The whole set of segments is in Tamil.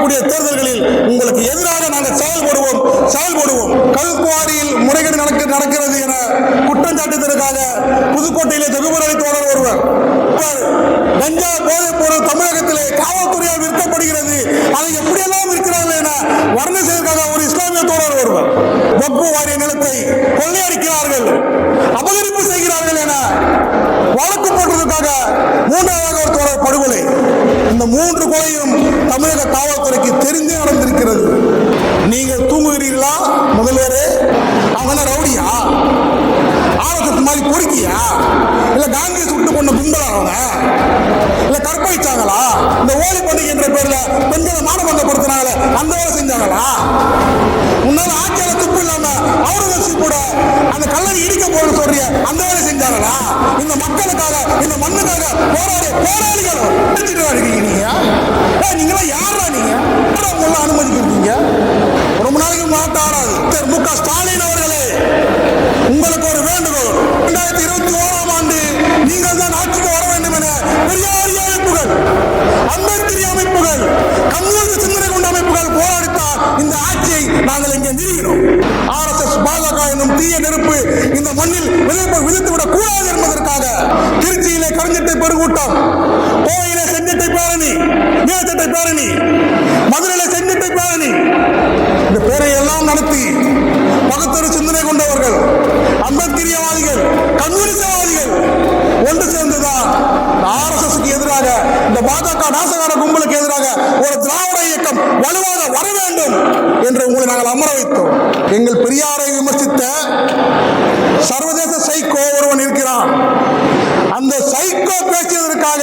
வரக்கூடிய தேர்தல்களில் உங்களுக்கு எதிராக நாங்கள் செயல்படுவோம் செயல்படுவோம் கல்குவாரியில் முறைகேடு நடக்க நடக்கிறது என குற்றம் சாட்டியதற்காக புதுக்கோட்டையிலே தகுமரளி தோழர் ஒருவர். கஞ்சா தூங்குகிறீர்களா அவங்க என்ன ரவுடியா? ஆரோக்கியத்து மாதிரி பொறுக்கியா? இல்ல காந்தியை சுட்டு கொண்ட கும்பலா அவங்க இல்ல கற்பழிச்சாங்களா? இந்த ஓலி பண்டிகை என்ற பேர்ல பெண்களை மானபந்தப்படுத்தினாங்களே அந்த வேலை செஞ்சாங்களா? உன்னால ஆட்சியாளர் கல்லறி இடிக்க போறேன்னு சொல்றிய அந்த வேலை செஞ்சாங்களா இந்த மக்களுக்காக இந்த மண்ணுக்காக போராடி போராளிகள் எடுத்துட்டு இருக்கீங்க நீங்க? நீங்களாம் யாரா நீங்க? உங்களை அனுமதிக்கிறீங்க? ரொம்ப நாளைக்கு மாட்டாராது திரு மு க ஸ்டாலின் அவர்களே உங்களுக்கு ஒரு வேண்டுகோள். இரண்டாயிரத்தி இருபத்தி ஓராம் ஆண்டு நீங்கள் தான் ஆட்சிக்கு வர வேண்டும் என பெரியாரிய அமைப்புகள் அம்பேத்கரி அமைப்புகள் கம்யூனிஸ்ட் மண்ணில் விதைப்பு விதைத்து விடக் கூடாது என்பதற்காக திருச்சியிலே கருஞ்சட்டை பெருகூட்டம் கோயிலே செஞ்சட்டை பேரணி நீலச்சட்டை பேரணி மதுரையில செஞ்சட்டை பேரணி. இந்த பேரை எல்லாம் நடத்தி பகுத்தறிவு சிந்தனை கொண்டவர்கள் அம்பேத்கரியவாதிகள் கம்யூனிஸ்டவாதிகள் ஒன்று சேர்ந்துதான் ஆர்எஸ்எஸ்க்கு எதிராக இந்த பாஜக நாசகார கும்பலுக்கு எதிராக ஒரு திராவிட இயக்கம் வலுவாக வர வேண்டும் என்று உங்களை நாங்கள் அமர வைத்தோம். எங்கள் பெரியாரை விமர்சித்த சர்வதேச சைக்கோ ஒருவன் இருக்கிறான். அந்த சைக்கோ பேசியதற்காக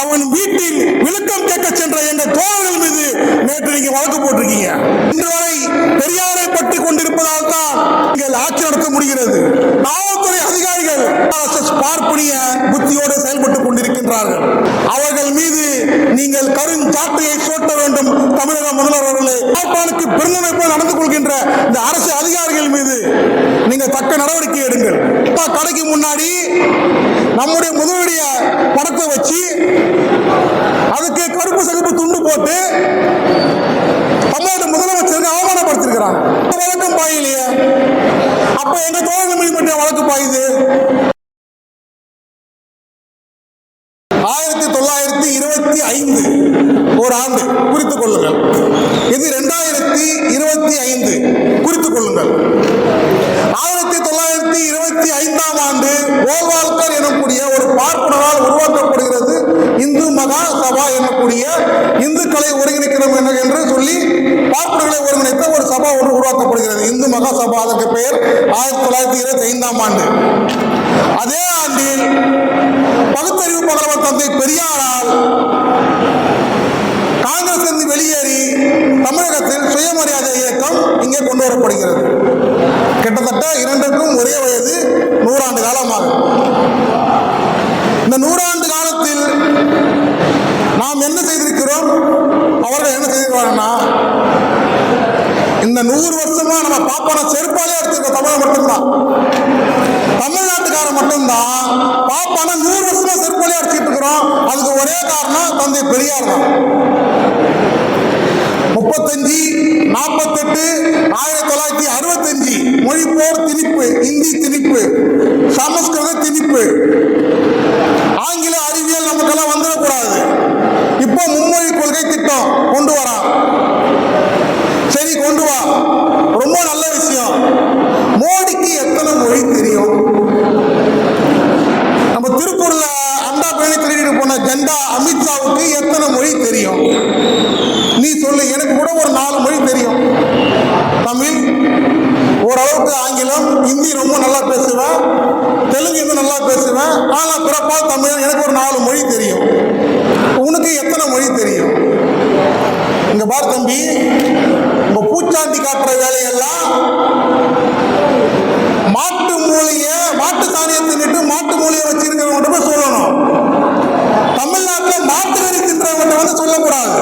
அவன் வீட்டில் விளக்கம் கேட்க சென்ற எங்கள் தோழர்கள் மீது நேற்று நீங்க வழக்கு போட்டிருக்கீங்க. இன்று வரை பெரியாரை பற்றி கொண்டிருப்பதால் தான் நீங்கள் ஆட்சி நடத்த முடிகிறது. காவல்துறை அதிகாரிகள் பார்ப்பனிய புத்தியோடு செயல்பட்டுக் கொண்டிருக்கின்றார்கள். அவர்கள் மீது நீங்கள் கருஞ்சாட்டையை சோட்ட வேண்டும் தமிழக முதல்வர் அவர்களே. பாப்பானுக்கு நடந்து கொள்கின்ற இந்த அரசு அதிகாரிகள் மீது தக்க நடவடிக்கை எடுங்கள். அப்பா கடைக்கு முன்னாடி நம்முடைய முதலுடைய படத்தை வச்சு அதுக்கு கருப்பு சகுப்பு துண்டு போட்டு தமிழ்நாடு முதலமைச்சருக்கு அவமானப்படுத்திருக்கிறாங்க வழக்கம் பாயிலையே அப்ப எங்க தோழர்கள் மீது வழக்கு பாயுது? ஆயிரத்தி தொள்ளாயிரத்தி இருபத்தி ஐந்து. ஒரு ஆண்டு. குறித்துக் கொள்ளுங்கள். இது இரண்டாயிரத்தி இருபத்தி ஐந்து. குறித்துக் கொள்ளுங்கள். ஆயிரத்தி தொள்ளாயிரத்தி இருபத்தி ஐந்தாம் ஆண்டு கோல்வால்கர் எனக்கூடிய ஒரு பார்ப்பனரால் உருவாக்கப்படுகிறது இந்து மகா சபா எனக்கூடிய இந்துக்களை ஒருங்கிணைக்கிறோம் என்று சொல்லி பார்ப்பனர்களை ஒருங்கிணைத்த ஒரு சபா ஒன்று உருவாக்கப்படுகிறது. இந்து மகா சபா அதற்கு பெயர் ஆயிரத்தி தொள்ளாயிரத்தி இருபத்தி ஐந்தாம் ஆண்டு. அதே ஆண்டில் பகுத்தறிவு பகலவன் தந்தை பெரியாரால் காங்கிரஸ் இருந்து வெளியேறி தமிழகத்தில் சுயமரியாதை இயக்கம் இங்கே கொண்டு வரப்படுகிறது கிட்டத்தட்ட இரண்டுக்கும் ஒரே வயது நூறாண்டு காலமாகும் இந்த நூறாண்டு காலத்தில் நாம் என்ன செய்திருக்கிறோம் அவர்கள் என்ன செய்திருக்கிறாங்கன்னா இந்த நூறு வருஷமா நம்ம பாப்பான செருப்பாலே எடுத்திருக்கோம் தமிழை மட்டும்தான் தமிழ்நாட்டுக்காரன் மட்டும்தான் பாப்பான நூறு வருஷமா செருப்பாலே அடிச்சிட்டு இருக்கிறோம் அதுக்கு ஒரே காரணம் தந்தை பெரியார் தான் முப்பத்தஞ்சு நாற்பத்தெட்டு ஆயிரத்தி தொள்ளாயிரத்தி அறுபத்தஞ்சு மொழிப்போர் திணிப்பு இந்தி திணிப்பு சமஸ்கிருத திணிப்பு ஆங்கில அறிவியல் நமக்கெல்லாம் வந்துடக்கூடாது இப்போ மும்மொழி கொள்கை திட்டம் கொண்டு வரான் சரி கொண்டு வா ரொம்ப நல்ல விஷயம் மோடிக்கு எத்தனை மொழி தெரியும் நம்ம திருப்பூர்ல அண்டா பேணி திருடிட்டு போன ஜெண்டா அமித்ஷாவுக்கு எத்தனை மொழி தெரியும் நீ சொல்லு எனக்கு கூட ஒரு நாலு மொழி தெரியும் தமிழ் ஓரளவுக்கு ஆங்கிலம் ஹிந்தி ரொம்ப நல்லா பேசுவேன் தெலுங்கு இன்னும் நல்லா பேசுவேன் ஆனால் பிறப்பா தமிழ் எனக்கு ஒரு நாலு மொழி தெரியும் உனக்கு எத்தனை மொழி தெரியும் இங்க பார் தம்பி உங்க பூச்சாண்டி காட்டுற வேலையெல்லாம் மாட்டு மூலிய மாட்டு சாணியை தின்னுட்டு மாட்டு மூலியை வச்சிருக்கிறவங்க போய் சொல்லணும் தமிழ்நாட்டில் மாட்டு கறி தின்றவங்க வந்து சொல்லக்கூடாது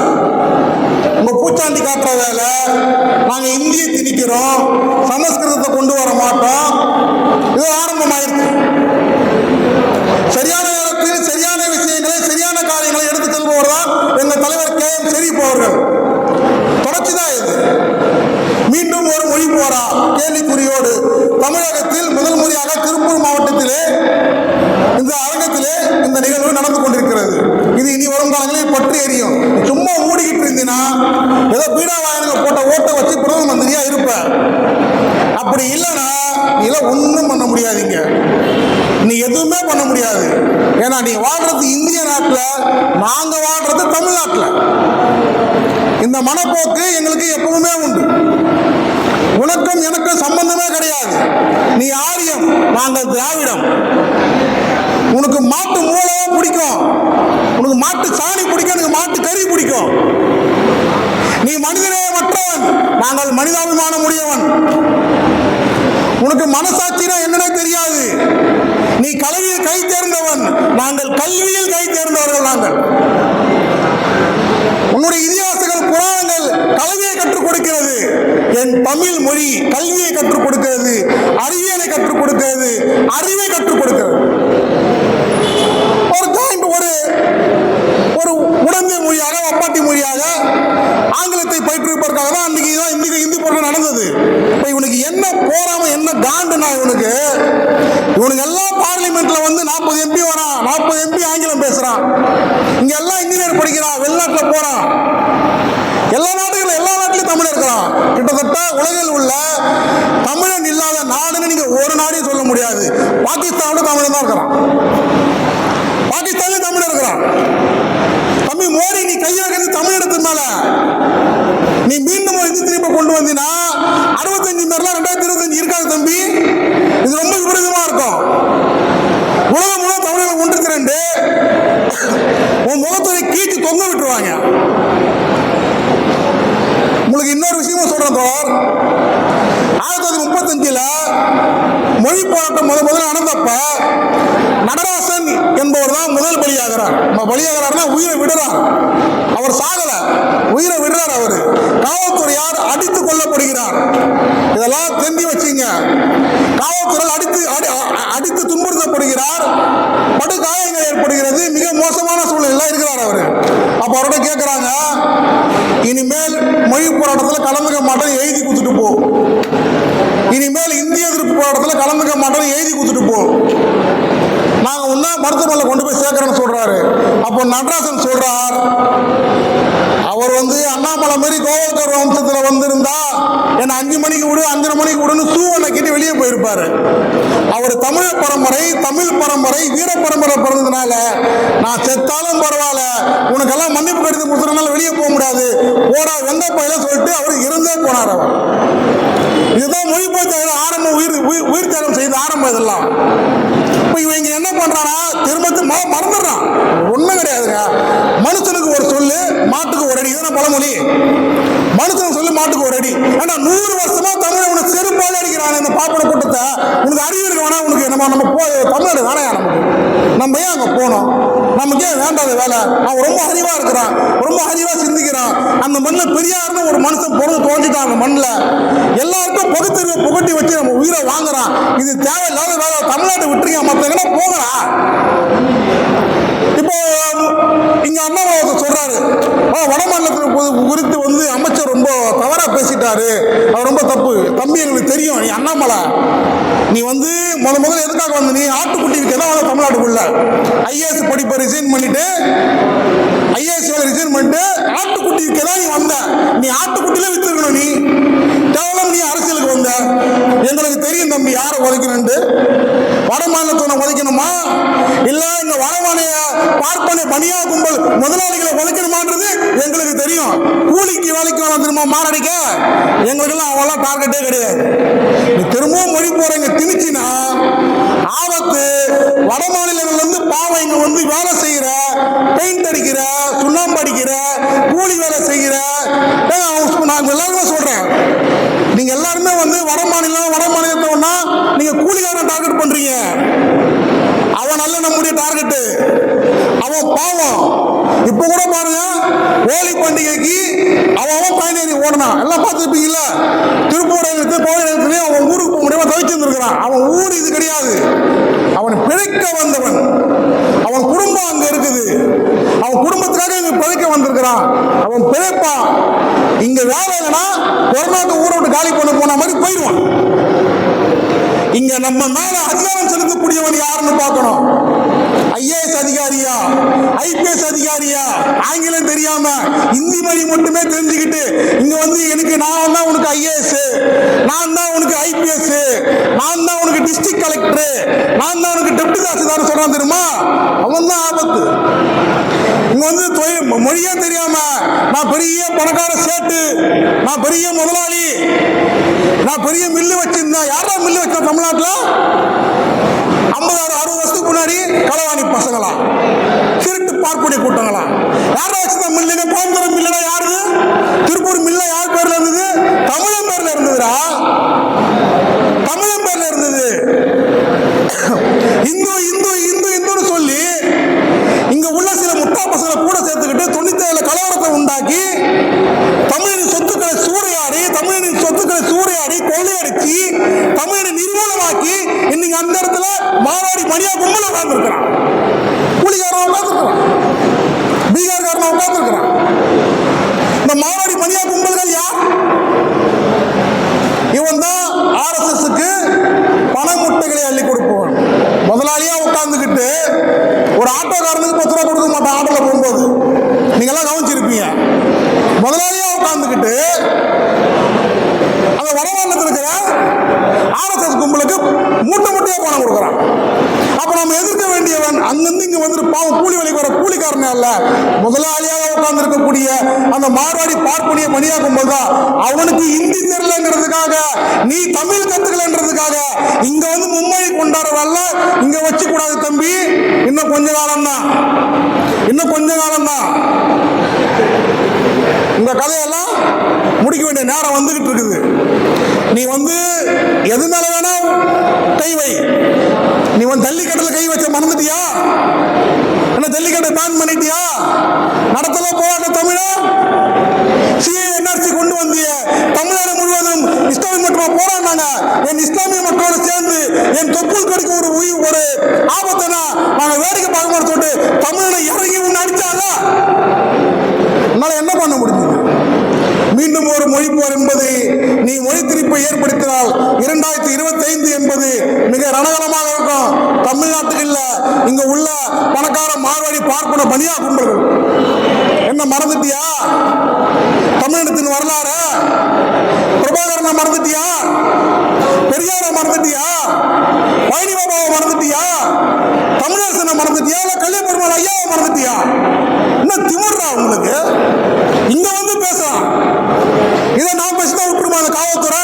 உங்க பூச்சாண்டி காட்டுற வேலை நாங்க இந்தியை திணிக்கிறோம் சமஸ்கிருதத்தை கொண்டு வர மாட்டோம் இது ஆரம்பமாயிருக்கு சரியான நேரத்தில் சரியான விஷயங்களை சரியான காரியங்களை எடுத்து செல்பவர் தான் எங்க அவர்கள் தொடர்ச்சி தான் இது மீண்டும் ஒரு மொழி போரா கேள்விக்குறியோடு தமிழகத்தில் முதல் முறையாக திருப்பூர் மாவட்டத்திலே இந்த அரங்கத்திலே இந்த நிகழ்வு நடந்து கொண்டிருக்கிறது. இது இனி வரும் காலங்களில் பற்றி எரியும். சும்மா மூடிக்கிட்டு இருந்தீங்கன்னா ஏதோ பீடா போட்ட ஓட்டை வச்சு பிரதம மந்திரியா இருப்ப அப்படி இல்லைன்னா இதெல்லாம் ஒன்றும் பண்ண முடியாதீங்க. நீ எதுவுமே பண்ண முடியாது. ஏன்னா நீ வாழ்றது இந்திய நாட்டில் நாங்க வாழ்றது தமிழ்நாட்டில். இந்த மனப்போக்கு எங்களுக்கு எப்பவுமே உண்டு. உனக்கும் எனக்கும் சம்பந்தமே கிடையாது. நீ ஆரியம் நாங்கள் திராவிடம். உனக்கு மாட்டு மூலம் பிடிக்கும். உனக்கு மாட்டு சாணி பிடிக்கும் எனக்கு மாட்டு கறி பிடிக்கும். நீ மனிதனே மற்றவன். நாங்கள் மனிதாபிமானம் உடையவன். உனக்கு மனசாட்சினா என்னன்னே தெரியாது. நீ கல்வியில் கை தேர்ந்தவன். நாங்கள் கல்வியில் கை தேர்ந்தவர்கள் நாங்கள் உன்னுடைய இதிகாசங்கள் புராணங்கள் கல்வியை கற்றுக் கொடுக்கிறது என் தமிழ் மொழி கல்வியை கற்றுக் கொடுக்கிறது அறிவியலை கற்றுக் கொடுக்கிறது அறிவை கற்றுக் கொடுக்கிறது. ஒரு ஜாயிண்ட் ஒரு ஒரு உடந்தை மொழியாக அப்பாட்டி மொழியாக ஆங்கிலத்தை பயிற்றுவிப்பதற்காக தான் அன்றைக்கி தான் இந்தி இந்தி போராட்டம் நடந்தது. இப்போ இவனுக்கு என்ன போறாம என்ன காண்டுனா இவனுக்கு? இவனுக்கு எல்லாம் பார்லிமெண்ட்ல வந்து நாற்பது எம்பி வரான் நாற்பது எம்பி ஆங்கிலம் பேசுறான். இங்க எல்லாம் இன்ஜினியர் படிக்கிறான் வெளிநாட்டில் போறான். எல்லா நாடுகளும் எல்லா நாட்டிலும் தமிழ் இருக்கலாம் கிட்டத்தட்ட உலகில் உள்ள தமிழன் இல்லாத நாடுன்னு நீங்க ஒரு நாடையும் சொல்ல முடியாது. பாகிஸ்தானோட தமிழன் தான் இருக்கிறான். பாகிஸ்தானே தமிழ் இருக்கிறான். தம்பி மோடி நீ கையை வைக்கிறது மேல. நீ மீண்டும் ஒரு திரும்ப கொண்டு வந்தீங்கன்னா அறுபத்தஞ்சு பேர்லாம் ரெண்டாயிரத்தி இருபத்தஞ்சு இருக்காது தம்பி. இது ரொம்ப விபரீதமா இருக்கும். உலகம் முழுவதும் தமிழகம் ஒன்று திரண்டு உன் முகத்துறை கீழ்த்து தொங்க விட்டுருவாங்க. உங்களுக்கு இன்னொரு விஷயமும் சொல்றேன் தோழர் ஆயிரத்தி தொள்ளாயிரத்தி முப்பத்தஞ்சுல மொழி போராட்டம் முதல் முதல்ல நடந்தப்ப நடராசன் என்பவர் தான் முதல் பலியாகிறார். நம்ம பலியாகிறார்னா உயிரை விடுறார். அவர் சாகல. உயிரை விடுறார் அவரு. காவல்துறையார் அடித்து கொல்லப்படுகிறார். இதெல்லாம் தெரிஞ்சு வச்சுங்க. காவல்துறை அடித்து அடி- அடித்து துன்புறுத்தப்படுகிறார். படுகாயங்கள் ஏற்படுகிறது. மிக மோசமான சூழ்நிலை இருக்கிறார் அவரு. அப்ப அவரோட கேட்கிறாங்க இனிமேல் மொழி போராட்டத்தில் கலந்துக்க மாட்டேன் எழுதி கொடுத்துட்டு போ. இனிமேல் இந்திய எதிர்ப்பு போராட்டத்தில் கலந்துக்க மாட்டேன் எழுதி கொடுத்துட்டு போ. நாங்கள் ஒன்றா மருத்துவமனையில் கொண்டு போய் சேர்க்கிறேன்னு சொல்கிறாரு அப்போ நடராசன் சொல்கிறார் அவர் வந்து அண்ணாமலை மாதிரி கோவக்கர் வம்சத்தில் வந்திருந்தா என்னை அஞ்சு மணிக்கு விடு அஞ்சரை மணிக்கு விடுன்னு சூவனை கிட்டு வெளியே போயிருப்பாரு. அவர் தமிழ் பரம்பரை தமிழ் பரம்பரை வீர பரம்பரை பிறந்ததுனால நான் செத்தாலும் பரவாயில்ல உனக்கெல்லாம் மன்னிப்பு கடிதம் கொடுத்துறதுனால வெளியே போக முடியாது. போடா வெந்த பயில சொல்லிட்டு அவர் இருந்தே போனார் அவர். இதுதான் மொழி போச்சு ஆரம்ப உயிர் உயிர் உயிர் செய்த ஆரம்பம் இதெல்லாம். இப்போ இவங்க என்ன பண்றானா? திரும்ப மறந்துடுறான். ஒண்ணும் கிடையாதுங்க. மனுஷனுக்கு ஒரு சொல்லு மாட்டுக்கு ஒரு அடி. இதுதானே பழமொழி? மனுஷனுக்கு சொல்லு மாட்டுக்கு ஒரு அடி. ஆனா நூறு வருஷமா தமிழை உனக்கு செருப்பாலே அடிக்கிறான் இந்த பாப்பட கூட்டத்தை. உனக்கு அறிவு இருக்க வேணா உனக்கு நம்ம நம்ம போ தமிழ்நாடு வேணாயா நமக்கு நம்ம ஏன் அங்கே போனோம்? நமக்கு ஏன் வேண்டாத வேலை? அவன் ரொம்ப அறிவாக இருக்கிறான். ரொம்ப அறிவாக சிந்திக்கிறான். அந்த மண்ணில் பெரியார்னு ஒரு மனுஷன் பொருள் தோஞ்சிட்டான் அந்த மண்ணில். எல்லாருக்கும் பகுத்தறிவை புகட்டி வச்சு நம்ம உயிரை வாங்குறான். இது தேவையில்லாத வேலை. தமிழ்நாட்டை விட்டுருங்க மற்ற போகிறா இப்போ இங்க அண்ணாவை சொல்றாரு. ஆ, வடமாநிலத்தில் குறித்து வந்து அமைச்சர் ரொம்ப தவறா பேசிட்டாரு. அவர் ரொம்ப தப்பு. தம்பி எங்களுக்கு தெரியும். நீ அண்ணாமலை. நீ வந்து முத முதல்ல எதுக்காக வந்த? நீ ஆட்டுக்குட்டி விற்க தான் வந்த தமிழ்நாட்டுக்குள்ள. ஐஏஎஸ் படிப்பை ரிசைன் பண்ணிட்டு ஐஏஎஸ் ரிசைன் பண்ணிட்டு ஆட்டுக்குட்டி விற்க தான் நீ வந்த. நீ ஆட்டுக்குட்டியில வித்துருக்கணும் நீ. கேவலம் நீ அரசியலுக்கு வந்த? எங்களுக்கு தெரியும் தம்பி யாரை உதைக்கணும்ட்டு வட மாநிலத்தை உதைக்கணுமா இல்ல இந்த வடமானைய பார்ப்பனை பணியா கும்பல் முதலாளிகளை உதைக்கணுமான்றது எங்களுக்கு தெரியும். கூலிக்கு வேலைக்கு வேணாம் திரும்ப மாரடிக்க? எங்களுக்கெல்லாம் அவெல்லாம் டார்கெட்டே கிடையாது. திரும்பவும் மொழி போறீங்க திணிச்சினா ஆபத்து. வட மாநிலங்கள்ல இருந்து பாவம் இங்க வந்து வேலை செய்யற பெயிண்ட் அடிக்கிற சுண்ணாம்பு அடிக்கிற கூலி வேலை செய்கிற நான் எல்லாருமே சொல்றேன். எல்லாருமே வந்து வட மாநிலம் வட மாநிலத்தவனா நீங்க கூலிகாரன் டார்கெட் பண்றீங்க. அவன் நல்ல நம்முடைய டார்கெட்டு அவன் பாவம். இப்ப கூட பாருங்க ஹோலி பண்டிகைக்கு அவன் அவன் பயணி ஓடனான் எல்லாம் பார்த்துருப்பீங்கல்ல? திருப்பூர் எடுத்து கோவில் எடுத்து அவன் ஊருக்கு போக முடியாம தவிச்சிருந்திருக்கிறான் அவன் ஊர் இது கிடையாது. அவன் பிழைக்க வந்தவன். அவன் குடும்பம் அங்க இருக்குது. அவன் குடும்பத்துக்காக இங்க பிழைக்க வந்திருக்கிறான். அவன் பிழைப்பான் இங்க வேலை இல்லைன்னா கொரோனாக்கு ஊரை விட்டு காலி பண்ண போன மாதிரி போயிடுவான். இங்க நம்ம மேல அதிகாரம் செலுத்தக்கூடியவன் யாருன்னு பார்க்கணும். ஐஏஎஸ் அதிகாரியா? ஐபிஎஸ் அதிகாரியா? ஆங்கிலம் தெரியாம. இந்தி மொழி மட்டுமே தெரிஞ்சுக்கிட்டு இங்க வந்து எனக்கு நான் தான் உனக்கு ஐஏஎஸ். நான் தான் உனக்கு ஐபிஎஸ். நான் தான் உனக்கு டிஸ்ட்ரிக்ட் கலெக்டர் நான் தான் உனக்கு டெப்டி தாசில்தார் சொல்றான் தெரியுமா? அவன் தான் ஆபத்து. இங்க வந்து மொழியே தெரியாம நான் பெரிய பணக்கார சேட்டு நான் பெரிய முதலாளி நான் பெரிய மில்லு வச்சிருந்தேன். யாரா மில்லு வச்சா தமிழ்நாட்டில்? ஐம்பதாயிரம் அறுபது வருஷத்துக்கு முன்னாடி களவாணி பசங்களா? திருட்டு பார்க்கக்கூடிய கூட்டங்களா? யாரா வச்சுதான் மில்லுங்க கோயம்புத்தூர் மில்லனா யாரு திருப்பூர் மில்ல யார் பேர்ல இருந்தது? தமிழன் பேர்ல இருந்ததுடா தமிழன் பேர்ல இருந்தது இந்து இந்து இந்து இந்துன்னு சொல்லி இங்க உள்ள சில முட்டா பசங்களை கூட சேர்த்துக்கிட்டு தொண்ணூத்தி ஏழுல கலவரத்தை உண்டாக்கி தமிழனின் சொத்துக்களை சூறையாடி தமிழனின் சொத்துக்களை சூறையாடி கொள்ளையடிச்சு தமிழனை நிர்மூலமாக்கி இன்னைக்கு அந்த இடத்துல மாவாடி மணியா கும்பல உட்கார்ந்துருக்கிறான் கூலிக்காரன் உட்கார்ந்துருக்கிறான் பீகார்காரன் உட்கார்ந்துருக்கிறான் இந்த மாவாடி மணியா கும்பல்கள் யார் இவன் தான் ஆர்எஸ்எஸ்க்கு பண முட்டைகளை அள்ளி கொடுப்பவன் முதலாளியா உட்கார்ந்துக்கிட்டு ஒரு ஆட்டோக்காரனுக்கு பத்து ரூபா கொடுக்க மாட்டான் ஆட்டோல போகும்போது நீங்கெல்லாம் கவனிச்சிருப்பீங்க முதலாளியா உட்கார்ந்துக்கிட்டு அந்த வடமாநிலத்தில் இருக்கிற ஆர்எஸ்எஸ் கும்பலுக்கு மூட்டை மூட்டையாக பணம் கொடுக்குறான். அப்போ நம்ம எதிர்க்க வேண்டியவன் அங்கிருந்து இங்கே வந்துட்டு பாவம் கூலி வேலைக்கு வர கூலிக்காரனே அல்ல. முதலாளியாக உட்கார்ந்து இருக்கக்கூடிய அந்த மார்வாடி பார்ப்பனிய மணியா கும்பல் தான் அவனுக்கு இந்தி தெரியலங்கிறதுக்காக நீ தமிழ் கத்துக்கலன்றதுக்காக இங்க வந்து மும்பை கொண்டாடுறவல்ல இங்க வச்சு கூடாது தம்பி. இன்னும் கொஞ்ச காலம் தான் இன்னும் கொஞ்ச காலம் தான் உங்க கதையெல்லாம் முடிக்க வேண்டிய நேரம் வந்துகிட்டு இருக்குது. நீ வந்து எது மேல வேணா கை வை. நீ வந்து ஜல்லிக்கட்டில் கை வச்ச மறந்துட்டியா? என்ன ஜல்லிக்கட்டை பேன் பண்ணிட்டியா? நடத்தல போராட்ட தமிழா? சிஏ என்ஆர்சி கொண்டு வந்திய தமிழ்நாடு முழுவதும் இஸ்லாமிய மக்களோட போராடினாங்க. என் இஸ்லாமிய மக்களோட சேர்ந்து என் தொப்புள் கடிக்க ஒரு உயிர் ஒரு ஆபத்துனா நாங்கள் வேடிக்கை பார்க்க மாட்டோம் சொல்லிட்டு தமிழனை இறங்கி ஒன்று அடிச்சாங்க உன்னால என்ன பண்ண முடிஞ்சது மீண்டும் ஒரு மொழி போர் என்பது நீ மொழி திருப்பை ஏற்படுத்தினால் இரண்டாயிரத்தி இருபத்தி ஐந்து என்பது மிக ரணகரமாக இருக்கும். தமிழ்நாட்டுக்கு இல்ல இங்க உள்ள பணக்கார மார்வாடி பார்ப்பன பனியா கும்பல்கள். என்ன மறந்துட்டியா? தமிழகத்தின் வரலாறு? பிரபாகரனை மறந்துட்டியா? பெரியார மறந்துட்டியா? பழனி பாபாவை மறந்துட்டியா? தமிழரசனை மறந்துட்டியா? இல்ல கல்யாண ஐயாவை மறந்துட்டியா? இன்னும் திமுறா உங்களுக்கு இங்க வந்து பேசலாம் இதை நான் பேசிதான் விட்டுருமா அந்த காவல்துறை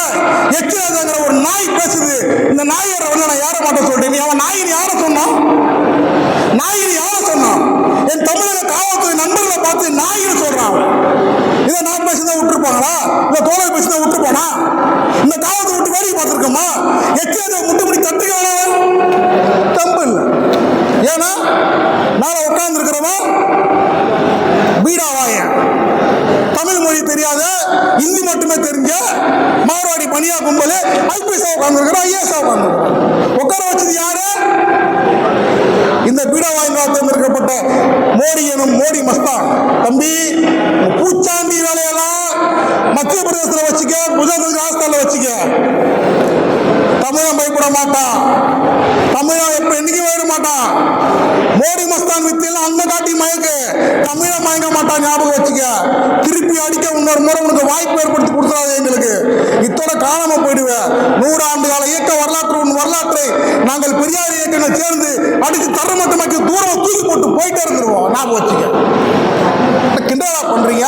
எச்சிராஜங்கிற ஒரு நாய் பேசுது இந்த நாய் வந்து நான் ஏற மாட்டேன் சொல்லிட்டு நீ அவன் நாயின் யார சொன்னான் நாயின் யார சொன்னான் என் தமிழக காவல்துறை நண்பர்களை பார்த்து நாயின்னு சொல்றான் அவன். இதை நான் பேசிதான் விட்டுருப்பாங்களா? இல்ல தோழர் பேசிதான் விட்டுருப்பானா? இந்த காலத்தை விட்டு வேடிக்கை பார்த்துருக்கோமா? எச்சேதை முட்டு முடி தட்டுக்கலாம் தம்பு இல்லை. ஏன்னா நான் உட்கார்ந்துருக்கிறவன் இருக்கிறவன் தமிழ் மொழி தெரியாத இந்தி மட்டுமே தெரிஞ்ச மார்வாடி பனியா கும்பல் ஐபிஎஸ் உட்கார்ந்துருக்கிறோம் ஐஏஎஸ் உட்கார்ந்துருக்கிறோம் உட்கார வச்சது யாரு? இந்த பீடாவாயின் தேர்ந்தெடுக்கப்பட்ட மோடி எனும் மோடி மஸ்தான். வச்சுக்க குஜராத் வச்சுக்க. தமிழன் பயப்பட மாட்டான். தமிழன் எப்ப என்னைக்கு போயிட மாட்டான்? மோடி மஸ்தான் வித்தியில் அந்த காட்டி மயக்கு. தமிழன் மயங்க மாட்டான் ஞாபகம் வச்சுக்க. திருப்பி அடிக்க இன்னொரு முறை உனக்கு வாய்ப்பு ஏற்படுத்தி கொடுத்துறாது எங்களுக்கு. இத்தோட காணாம போயிடுவேன் நூறு ஆண்டு கால இயக்க வரலாற்று உன் வரலாற்றை நாங்கள் பெரியார் இயக்கங்கள் சேர்ந்து அடித்து தரமட்டமாக்கி தூரம் தூக்கி போட்டு போயிட்டே இருந்துருவோம். ஞாபகம் வச்சுக்க. கிண்டலா பண்றீங்க?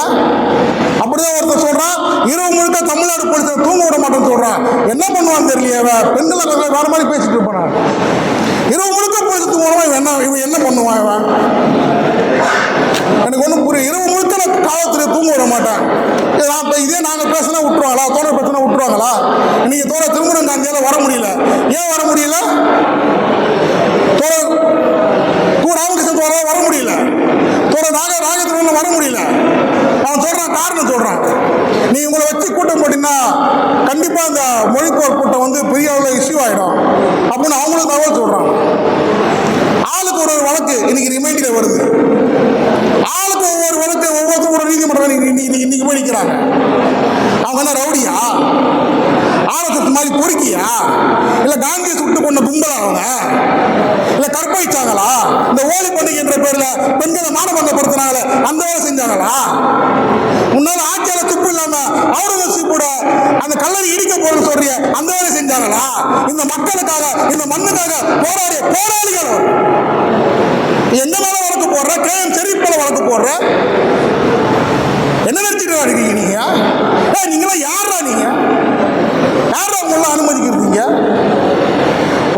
அப்படிதான் ஒருத்தர் சொல்றான் இரவு முழுக்க தமிழ்நாடு போலீஸ் தூங்க விட மாட்டேன்னு சொல்றான். என்ன பண்ணுவான்னு தெரியலையே பெண்களை கொஞ்சம் வேற மாதிரி பேசிட்டு இருப்பான்? இரவு முழுக்க போலீஸ் தூங்குறவன் இவன் என்ன இவன் என்ன பண்ணுவான் இவன்? எனக்கு ஒன்றும் புரியும் இரவு முழுக்க நான் காவல்துறை தூங்க விட மாட்டேன். நான் இதே நாங்கள் பேசினா விட்டுருவாங்களா? தோழ பேசினா விட்டுருவாங்களா? நீங்க தோழ திருமணம் காந்தியால வர முடியல. ஏன் வர முடியல? தோழர் கூட ராமகிருஷ்ணன் தோழர் வர முடியல. தோழர் நாக வர முடியல. அவன் சொல்றான் காரணம் சொல்றான். நீ உங்களை வச்சு கூட்டம் போட்டீங்கன்னா கண்டிப்பா இந்த மொழிப்போர் கூட்டம் வந்து பெரிய அளவில் இஷ்யூ ஆயிடும். அப்படின்னு அவங்களும் தகவல் சொல்றான் ஆளுக்கு ஒரு ஒரு வழக்கு இன்னைக்கு ரிமைண்டில் வருது. ஆளுக்கு ஒவ்வொரு தான் இன்னைக்கு இன்னைக்கு போய் நிற்கிறாங்க அவங்க என்ன ரவுடியா? ஆர்எஸ்எஸ் மாதிரி பொறுக்கியா? இல்ல காந்தியை சுட்டு கொண்ட கும்பலா அவங்க? இல்ல கற்பழிச்சாங்களா? இந்த ஓலி பண்டிகை என்ற பேர்ல பெண்களை மானபங்கப்படுத்தினாங்களே அந்த வேலை செஞ்சாங்களா? முன்னால ஆட்சியால துப்பு இல்லாம அவுரங்கசீப்போட அந்த கல்லறை இடிக்க போறது சொல்றிய அந்த வேலை செஞ்சாங்களா? இந்த மக்களுக்காக இந்த மண்ணுக்காக போராடிய போராளிகள் எந்த மேல வழக்கு போடுற? கேஎம் செரிப்பல வழக்கு போடுற? என்ன நினைச்சிட்டு இருக்கீங்க நீங்க? நீங்களா நீங்களாம் யாரா நீங்க? யாரா உங்களை அனுமதிக்கிறீங்க?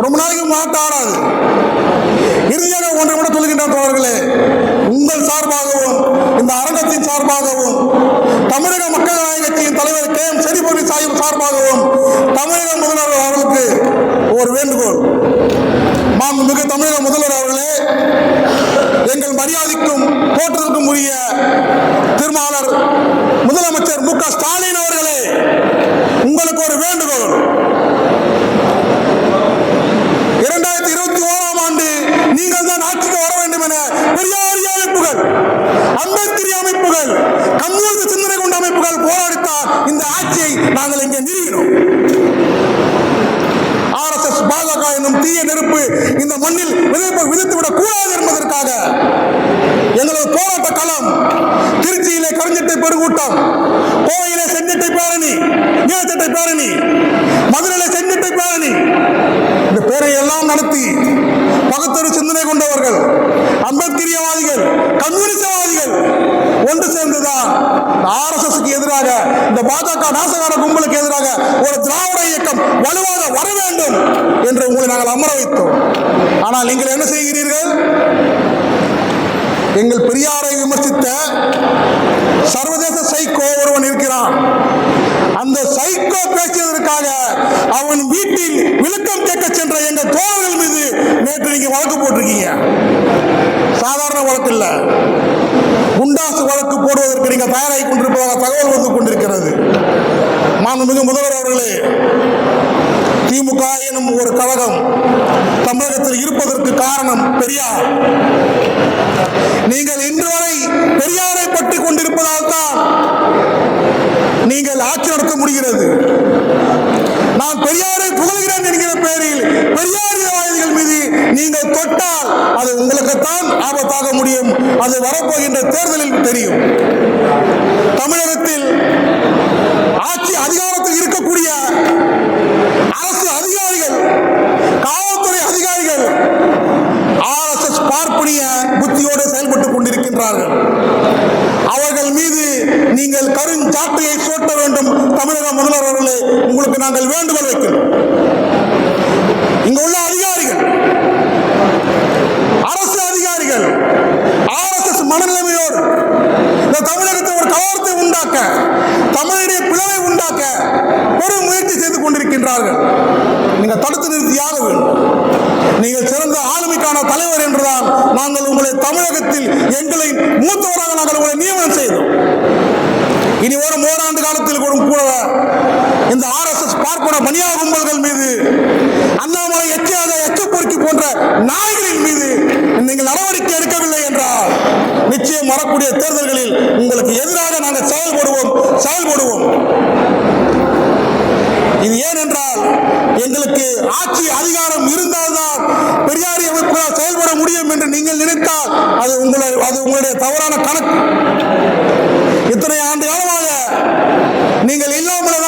ரொம்ப நாளைக்கு மாட்டாடாது இறுதியாக ஒன்றை கூட சொல்லுகின்ற தோழர்களே உங்கள் சார்பாகவும் இந்த அரங்கத்தின் சார்பாகவும் தமிழக மக்கள் நாயகத்தின் தலைவர் கே எம் செடிபொழி சாஹிப் சார்பாகவும் தமிழகம் முதல்வர் அவர்களுக்கு ஒரு வேண்டுகோள் மாண்புமிகு தமிழக முதல்வர் அவர்களே எங்கள் மரியாதைக்கும் போற்றலுக்கும் உரிய திருமாளர் முதலமைச்சர் மு க ஸ்டாலின் அவர்களே உங்களுக்கு ஒரு வேண்டுகோள் இரண்டாயிரத்தி இருபத்தி ஓராம் ஆண்டு நீங்கள் தான் ஆட்சிக்கு வர வேண்டும் என பெரியாரிய அமைப்புகள் அம்பேத்கரிய அமைப்புகள் கம்யூனிஸ்ட் சிந்தனை கொண்ட அமைப்புகள் போராடித்தான் இந்த ஆட்சியை நாங்கள் இங்கே நிறுவினோம் ஆர்எஸ்எஸ் பாஜக என்னும் தீய நெருப்பு இந்த மண்ணில் விதைப்பு விடக் கூடாது என்பதற்காக எங்களது போராட்ட களம் திருச்சியிலே கருஞ்சட்டை பெருங்கூட்டம் கோவையிலே செஞ்சட்டை பேரணி நீலச்சட்டை பேரணி மதுரையிலே செஞ்சட்டை பேரணி. இந்த பேரை எல்லாம் நடத்தி பகுத்தறிவு சிந்தனை கொண்டவர்கள் அம்பேத்கரியவாதிகள் கம்யூனிசவாதிகள் ஒன்று சேர்ந்துதான் ஆர்எஸ்எஸ்க்கு எதிராக இந்த பாஜக நாசகார கும்பலுக்கு எதிராக ஒரு திராவிட இயக்கம் வலுவாக வர வேண்டும் என்று உங்களை நாங்கள் அமர வைத்தோம். ஆனால் நீங்கள் என்ன செய்கிறீர்கள்? எங்கள் பெரியாரை விமர்சித்த சர்வதேச சைக்கோ ஒருவன் இருக்கிறான். அந்த சைக்கோ பேசியதற்காக அவன் வீட்டில் விளக்கம் கேட்க சென்ற எங்கள் தோழர்கள் மீது நேற்று நீங்க வழக்கு போட்டிருக்கீங்க. சாதாரண வழக்கு இல்லை. குண்டாசு வழக்கு போடுவதற்கு நீங்க தயாராகி கொண்டிருப்பதாக தகவல் வந்து கொண்டிருக்கிறது. மாண்புமிகு முதல்வர் அவர்களே திமுக எனும் ஒரு கழகம் தமிழகத்தில் இருப்பதற்கு காரணம் பெரியார். நீங்கள் இன்று வரை பெரியாரை பற்றி கொண்டிருப்பதால் தான் நீங்கள் ஆட்சி நடத்த முடிகிறது. நான் பெரியாரை புகழ்கிறேன் என்கிற பெயரில் பெரியாரியவாதிகள் மீது நீங்கள் தொட்டால் அது உங்களுக்குத்தான் ஆபத்தாக முடியும். அது வரப்போகின்ற தேர்தலில் தெரியும். தமிழகத்தில் ஆட்சி அதிகாரத்தில் இருக்கக்கூடிய அரசு அதிகாரிகள் காவல்துறை அதிகாரிகள் ஆர்எஸ்எஸ் பார்ப்பனிய புத்தியோடு செயல்பட்டுக் கொண்டிருக்கின்றார்கள் அவர்கள் மீது நீங்கள் கருஞ்சாட்டையை சோட்ட வேண்டும் தமிழக முதல்வர் அவர்களே உங்களுக்கு நாங்கள் வேண்டுகோள் வைக்கிறோம். இங்க உள்ள அதிகாரிகள் அரசு அதிகாரிகள் ஆர்எஸ்எஸ் மனநிலைமையோடு இந்த தமிழகத்தை ஒரு கலவரத்தை உண்டாக்க தமிழுடைய பிளவை உண்டாக்க பெரும் முயற்சி செய்து கொண்டிருக்கின்றார்கள். நீங்கள் தடுத்து நிறுத்தியாக வேண்டும். நீங்கள் சிறந்த ஆளுமைக்கான தலைவர் என்றுதான் நாங்கள் உங்களை தமிழகத்தில் எங்களை மூத்தவராக நாங்கள் உங்களை நியமனம் செய்தோம். இனி வரும் ஓராண்டு காலத்தில் கூட இந்த ஆர் எஸ் ஆர்எஸ்எஸ் பார்ப்பன மணியா கும்பல்கள் மீது அண்ணாமலை எச்சாத எச்சப்பொறுக்கி போன்ற நாய்களின் மீது நீங்கள் நடவடிக்கை எடுக்கவில்லை என்றால் நிச்சயம் வரக்கூடிய தேர்தல்களில் உங்களுக்கு எதிராக நாங்கள் செயல்படுவோம் செயல்படுவோம் இது ஏனென்றால் எங்களுக்கு ஆட்சி அதிகாரம் இருந்தால்தான் பெரியாரி அமைப்புகளால் செயல்பட முடியும் என்று நீங்கள் நினைத்தால் அது உங்களை அது உங்களுடைய தவறான கணக்கு. இத்தனை ஆண்டு காலமாக நீங்கள் இல்லாமல்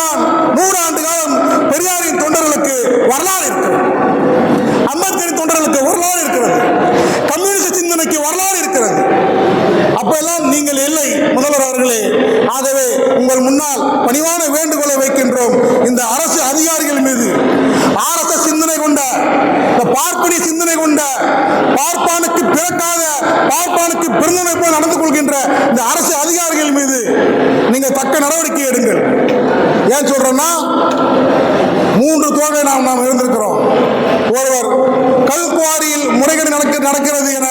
நூறு ஆண்டு காலம் பெரியாரின் தொண்டர்களுக்கு வரலாறு இருக்கிறது. அம்பேத்கரின் தொண்டர்களுக்கு வரலாறு இருக்கிறது. கம்யூனிஸ்ட் சிந்தனைக்கு வரலாறு இருக்கிறது. அப்பெல்லாம் நீங்கள் இல்லை முதல்வர் அவர்களே. ஆகவே உங்கள் முன்னால் பணிவான வேண்டுகோளை வைக்கின்றோம். இந்த அரசு அதிகாரிகள் மீது. ஆரச சிந்தனை கொண்ட இந்த பார்ப்பனி சிந்தனை கொண்ட பார்ப்பானுக்கு பிறக்காத பார்ப்பானுக்கு பிறந்தனை போல் நடந்து கொள்கின்ற இந்த அரசு அதிகாரிகள் மீது நீங்க தக்க நடவடிக்கை எடுங்கள். ஏன் சொல்றேன்னா மூன்று தோழரை நாம் நாம் இருந்திருக்கிறோம். ஒருவர் கல்குவாரியில் முறைகேடு நடக்க நடக்கிறது என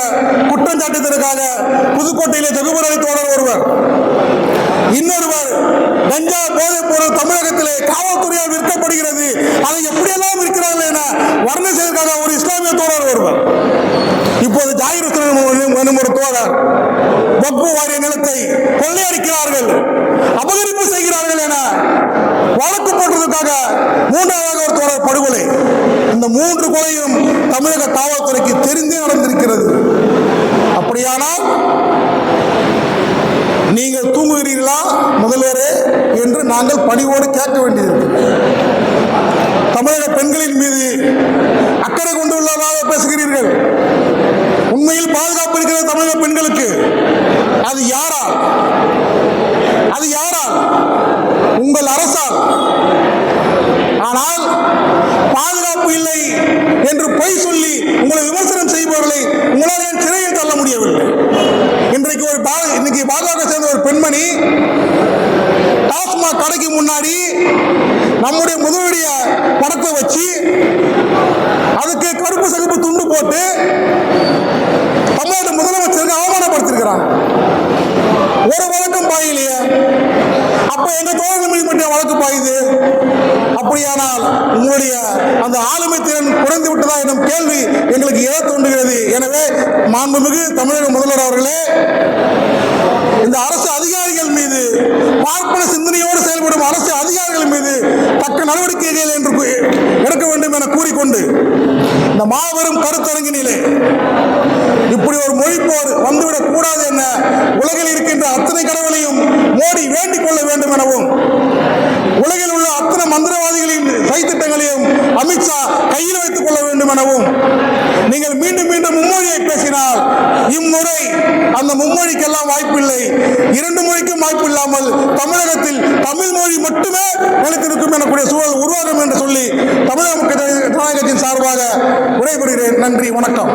குற்றம் சாட்டியதற்காக புதுக்கோட்டையிலே ஜெகபுரளி தோழர் ஒருவர். இன்னொருவர் கஞ்சா போதைப் பொருள் தமிழகத்திலே காவல்துறையால் விற்கப்படுகிறது. அதை எப்படியெல்லாம் இருக்கிறார்கள் என வர்ணனை செய்வதற்காக ஒரு இஸ்லாமிய தோழர் ஒருவர். இப்போது ஜாகிர் ஹுசைன் ஒரு தோழர். வக்பு வாரிய நிலத்தை கொள்ளையடிக்கிறார்கள். அபகரிப்பு செய்கிறார்கள் என வழக்கு போடுறதுக்காக மூன்றாவதாக ஒரு தொடர் படுகொலை. இந்த மூன்று கொலையும் தமிழக காவல்துறைக்கு தெரிந்தே நடந்திருக்கிறது. அப்படியானால் நீங்கள் தூங்குகிறீர்களா முதல்வரே என்று நாங்கள் பணிவோடு கேட்க வேண்டியிருக்கிறது. தமிழக பெண்களின் மீது அக்கறை கொண்டுள்ளதாக பேசுகிறீர்கள். உண்மையில் பாதுகாப்பு இருக்கிற தமிழக பெண்களுக்கு அது யாரால் அது யாரால் உங்கள் அரசால். ஆனால் பாதுகாப்பு இல்லை என்று பொய் சொல்லி உங்களை விமர்சனம் செய்பவர்களை உங்களால் ஏன் சிறையில் தள்ள முடியவில்லை. இன்றைக்கு ஒரு பா- இன்னைக்கு பாஜக சேர்ந்த ஒரு பெண்மணி டாஸ்மாக் கடைக்கு முன்னாடி நம்முடைய முதலுடைய படத்தை வச்சு அதுக்கு கருப்பு சகுப்பு துண்டு போட்டு தமிழ்நாடு முதலமைச்சருக்கு அவமானப்படுத்திருக்கிறாங்க. ஒரு வழக்கம் பாயிலையே. அப்ப எங்க தோழர்கள் மீது பற்றிய வழக்கு பாயுது. அப்படியானால் உங்களுடைய அந்த ஆளுமை திறன் குறைந்து விட்டதா எனும் கேள்வி எங்களுக்கு ஏ தோன்றுகிறது. எனவே மாண்புமிகு தமிழக முதல்வர் அவர்களே இந்த அரசு அதிகாரிகள் மீது பார்ப்பன சிந்தனையோடு செயல்படும் அரசு அதிகாரிகள் மீது தக்க நடவடிக்கைகள் என்று எடுக்க வேண்டும் என கூறிக்கொண்டு இந்த மாபெரும் கருத்தரங்கினிலே போர் வந்துவிடக் கூடாது என உலகில் இருக்கின்ற அத்தனை கடவுளையும் மோடி வேண்டிக் கொள்ள வேண்டும் எனவும் உலகில் உள்ள அத்தனை மந்திரவாதிகளின் சைத்திட்டங்களையும் அமித்ஷா கையில் வைத்துக் கொள்ள வேண்டும் எனவும் நீங்கள் மீண்டும் மீண்டும் மும்மொழியை பேசினால் இம்முறை அந்த மும்மொழிக்கெல்லாம் வாய்ப்பில்லை. இரண்டு மொழிக்கும் வாய்ப்பு இல்லாமல் தமிழகத்தில் தமிழ் மொழி மட்டுமே நிலைத்திருக்கும் எனக்கூடிய சூழல் உருவாகும் என்று சொல்லி தமிழக மக்கள் ஜனநாயக சார்பாக விடைபெறுகிறேன் நன்றி வணக்கம்.